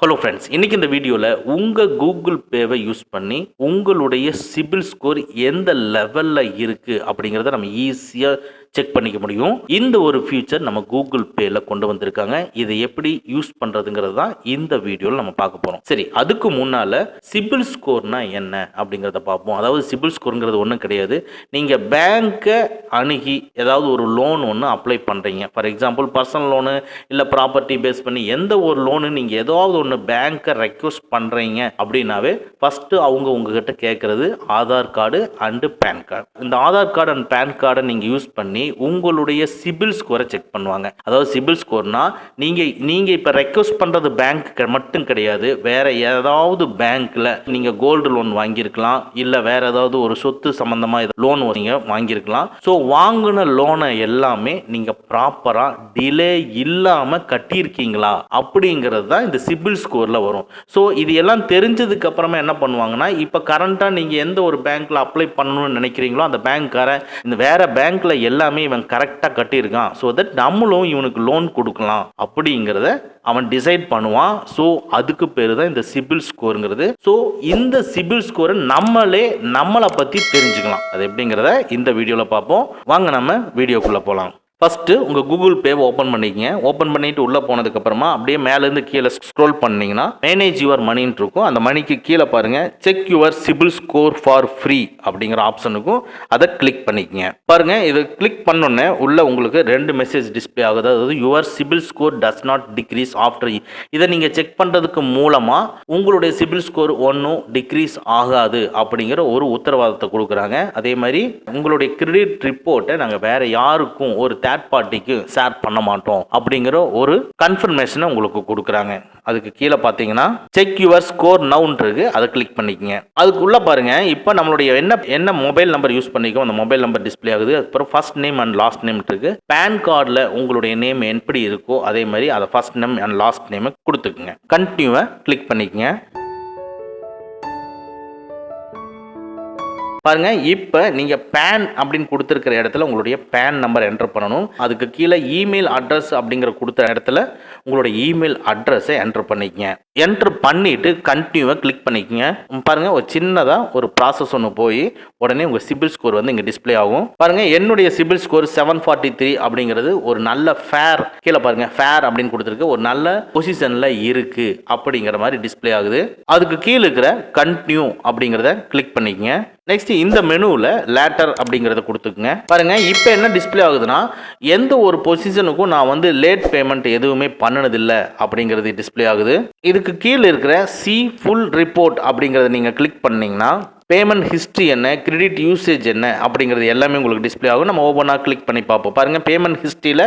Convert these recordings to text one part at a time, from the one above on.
Hello friends இன்னைக்கு இந்த வீடியோவில் உங்கள் கூகுள் பேவை யூஸ் பண்ணி உங்களுடைய சிபில் ஸ்கோர் எந்த லெவலில் இருக்குது அப்படிங்கிறத நம்ம ஈஸியாக செக் பண்ணிக்க முடியும். இந்த ஒரு ஃபியூச்சர் நம்ம கூகுள் பேல கொண்டு வந்திருக்காங்க. இதை எப்படி யூஸ் பண்ணுறதுங்கிறது தான் இந்த வீடியோவில் நம்ம பார்க்க போகிறோம் சரி அதுக்கு முன்னால் சிபில் ஸ்கோர்னா என்ன அப்படிங்கிறத பார்ப்போம். அதாவது சிபில் ஸ்கோருங்கிறது ஒன்றும் கிடையாது. நீங்கள் பேங்க்கை அணுகி ஏதாவது ஒரு லோன் ஒன்று அப்ளை பண்ணுறீங்க ஃபார் எக்ஸாம்பிள் பர்சனல் லோனு இல்லை ப்ராப்பர்ட்டி பேஸ் பண்ணி எந்த ஒரு லோனு நீங்கள் ஏதாவது ஒன்று பேங்க்கை ரெக்வஸ்ட் பண்ணுறீங்க அப்படின்னாவே ஃபர்ஸ்ட் அவங்க உங்ககிட்ட கேட்கறது Aadhaar card and PAN card இந்த ஆதார் கார்டு அண்ட் பேன் கார்டை நீங்கள் யூஸ் பண்ணி உங்களுடைய சிபில் ஸ்கோரை செக் பண்ணுவாங்க. அதாவது சிபில் ஸ்கோர்னா நீங்கள் நீங்கள் இப்போ ரெக்வஸ்ட் பண்ணுறது பேங்க் மட்டும் கிடையாது வேற ஏதாவது பேங்க்கில் நீங்கள் கோல்டு லோன் வாங்கியிருக்கலாம் இல்லை வேற ஏதாவது ஒரு சொத்து சம்மந்தமாக லோன் நீங்கள் வாங்கியிருக்கலாம். ஸோ வாங்கின லோனை எல்லாமே நீங்கள் ப்ராப்பராக டிலே இல்லாமல் கட்டியிருக்கீங்களா? அப்படிங்கிறது தான் இந்த சிபில் ஸ்கோரில் வரும். ஸோ இது எல்லாம் தெரிஞ்சதுக்கு அப்புறமா என்ன பண்ணுவாங்கன்னா இப்போ கரண்ட்டாக நீங்கள் எந்த ஒரு பேங்க்கில் அப்ளை பண்ணணும்னு நினைக்கிறீங்களோ அந்த பேங்க்காரன் இந்த வேற பேங்க்கில் எல்லாமே இவன் கரெக்டாக கட்டியிருக்கான். ஸோ தட் நம்மளும் இவனுக்கு லோன் கொடுக்கலாம் அப்படிங்கிறத அவன் டிசைட் பண்ணுவான். ஸோ அதுக்கு பேர் தான் இந்த சிபில் ஸ்கோருங்கிறது ஸோ இந்த சிபில் ஸ்கோரை நம்மளே நம்மளை பற்றி தெரிஞ்சுக்கலாம். அது எப்படிங்கிறத இந்த வீடியோவில் பார்ப்போம். வாங்க நம்ம வீடியோக்குள்ளே போகலாம் ஃபஸ்ட்டு உங்கள் கூகுள் பேவை ஓப்பன் பண்ணிக்கங்க. ஓப்பன் பண்ணிட்டு உள்ளே போனதுக்கப்புறமா அப்படியே மேலேருந்து கீழே ஸ்க்ரோல் பண்ணீங்கன்னா மேனேஜ் யுவர் மணின்னு இருக்கும். அந்த மணிக்கு கீழே பாருங்கள் check your CIBIL score for free அப்படிங்கிற ஆப்ஷனுக்கும் அதை கிளிக் பண்ணிக்கங்க. பாருங்கள் இதை கிளிக் பண்ணோன்னே உள்ளே உங்களுக்கு ரெண்டு மெசேஜ் டிஸ்பிளே ஆகுது. அதாவது your CIBIL score does not decrease after இதை நீங்கள் செக் பண்ணுறதுக்கு மூலமாக உங்களுடைய சிபில் ஸ்கோர் ஒன்றும் டிக்ரீஸ் ஆகாது அப்படிங்கிற ஒரு உத்தரவாதத்தை கொடுக்குறாங்க. அதே மாதிரி உங்களுடைய கிரெடிட் ரிப்போர்ட்டை நாங்கள் வேறு யாருக்கும் ஒரு தேர்ட் பார்ட்டிக்கு ஷேர் பண்ண மாட்டோம் அப்படிங்கிற ஒரு கன்ஃபர்மேஷனை உங்களுக்கு கொடுக்குறாங்க. அதுக்கு கீழே பார்த்தீங்கன்னா செக் யுவர் ஸ்கோர் நவுன் இருக்கு. அதை கிளிக் பண்ணிக்கங்க. அதுக்குள்ள பாருங்க இப்போ நம்மளுடைய என்ன என்ன மொபைல் நம்பர் யூஸ் பண்ணிக்கோ அந்த மொபைல் நம்பர் டிஸ்ப்ளே ஆகுது. அதுக்கப்புறம் first name and last name இருக்கு. பேன் கார்டில் உங்களுடைய நேம் எப்படி இருக்கோ அதே மாதிரி அதை ஃபர்ஸ்ட் நேம் அண்ட் லாஸ்ட் நேமை கொடுத்துக்குங்க. கண்டினியூவை கிளிக் பண்ணிக்கங்க. பாருங்கள் இப்போ நீங்கள் பேன் அப்படின்னு கொடுத்துருக்கிற இடத்துல உங்களுடைய பேன் நம்பர் என்டர் பண்ணணும். அதுக்கு கீழே இமெயில் அட்ரஸ் அப்படிங்கிற கொடுத்த இடத்துல உங்களுடைய இமெயில் அட்ரஸை என்டர் பண்ணிக்கங்க. என்டர் பண்ணிவிட்டு கண்டினியூவை கிளிக் பண்ணிக்கங்க. பாருங்கள் ஒரு சின்னதாக ஒரு ப்ராசஸ் ஒன்று போய் உடனே உங்கள் சிபில் ஸ்கோர் வந்து இங்கே டிஸ்ப்ளே ஆகும். பாருங்கள் என்னுடைய CIBIL score seven forty three அப்படிங்கிறது ஒரு நல்ல ஃபேர் கீழே பாருங்கள் ஃபேர் அப்படின்னு கொடுத்துருக்கு. ஒரு நல்ல பொசிஷனில் இருக்குது அப்படிங்கிற மாதிரி டிஸ்ப்ளே ஆகுது. அதுக்கு கீழே இருக்கிற கண்டினியூ அப்படிங்கிறத கிளிக் பண்ணிக்கங்க. நெக்ஸ்ட் இந்த மெனுவில் லேட்டர் அப்படிங்கிறத கொடுத்துக்குங்க. பாருங்க இப்போ என்ன டிஸ்ப்ளே ஆகுதுன்னா எந்த ஒரு பொசிஷனுக்கும் நான் வந்து லேட் பேமெண்ட் எதுவுமே பண்ணனதில்லை அப்படிங்கிறது டிஸ்ப்ளே ஆகுது. இதுக்கு கீழே இருக்கிற சி ஃபுல் ரிப்போர்ட் அப்படிங்கிறத நீங்கள் கிளிக் பண்ணிங்கன்னா பேமெண்ட் ஹிஸ்ட்ரி என்ன கிரெடிட் யூசேஜ் என்ன அப்படிங்கிறது எல்லாமே உங்களுக்கு டிஸ்ப்ளே ஆகும். நம்ம ஒவ்வொன்றா கிளிக் பண்ணி பார்ப்போம். பாருங்கள் பேமெண்ட் ஹிஸ்ட்ரியில்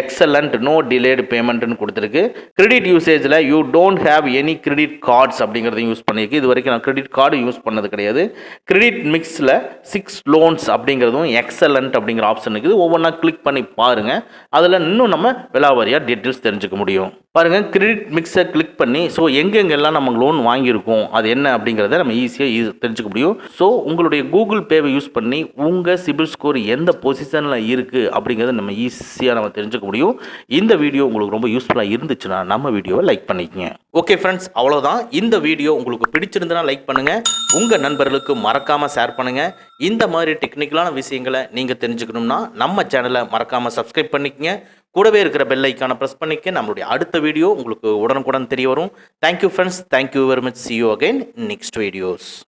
எக்ஸலண்ட் நோ டிலேடு பேமெண்ட்னு கொடுத்துருக்கு. Credit யூசேஜில் you don't have any credit cards அப்படிங்கிறதையும் யூஸ் பண்ணியிருக்கு. இது வரைக்கும் நான் கிரெடிட் கார்டு யூஸ் பண்ணது கிடையாது. கிரெடிட் மிக்ஸில் சிக்ஸ் லோன்ஸ் அப்படிங்கிறதும் எக்ஸலண்ட் அப்படிங்கிற ஆப்ஷன் இருக்குது. ஒவ்வொன்றா கிளிக் பண்ணி பாருங்கள் அதில் இன்னும் நம்ம விலாவாரியாக டீட்டெயில்ஸ் தெரிஞ்சுக்க முடியும். பாருங்கள் கிரெடிட் மிக்ஸை கிளிக் பண்ணி ஸோ எங்கெங்கெல்லாம் நம்ம லோன் வாங்கியிருக்கோம் அது என்ன அப்படிங்கிறத நம்ம ஈஸியாக தெரிஞ்சுக்க முடியும். முடியும் ஸோ உங்களுடைய கூகுள் பேவை யூஸ் பண்ணி உங்கள் சிபில் ஸ்கோர் எந்த பொசிஷனில் இருக்குது அப்படிங்கிறத நம்ம ஈஸியாக நம்ம தெரிஞ்சுக்க முடியும் இந்த வீடியோ உங்களுக்கு ரொம்ப யூஸ்ஃபுல்லாக இருந்துச்சுன்னா நம்ம வீடியோவை லைக் பண்ணிக்கங்க. ஓகே ஃப்ரெண்ட்ஸ் அவ்வளோதான் இந்த வீடியோ உங்களுக்கு பிடிச்சிருந்தனா லைக் பண்ணுங்கள் உங்கள் நண்பர்களுக்கு மறக்காமல் ஷேர் பண்ணுங்கள் இந்த மாதிரி டெக்னிக்கலான விஷயங்களை நீங்கள் தெரிஞ்சுக்கணும்னா நம்ம சேனலை மறக்காமல் சப்ஸ்கிரைப் பண்ணிக்கங்க. கூடவே இருக்கிற பெல் ஐக்கானை ப்ரெஸ் பண்ணிக்க நம்மளுடைய அடுத்த வீடியோ உங்களுக்கு உடனுக்குடன் தெரிய வரும். Thank you friends thank you very much see you again next videos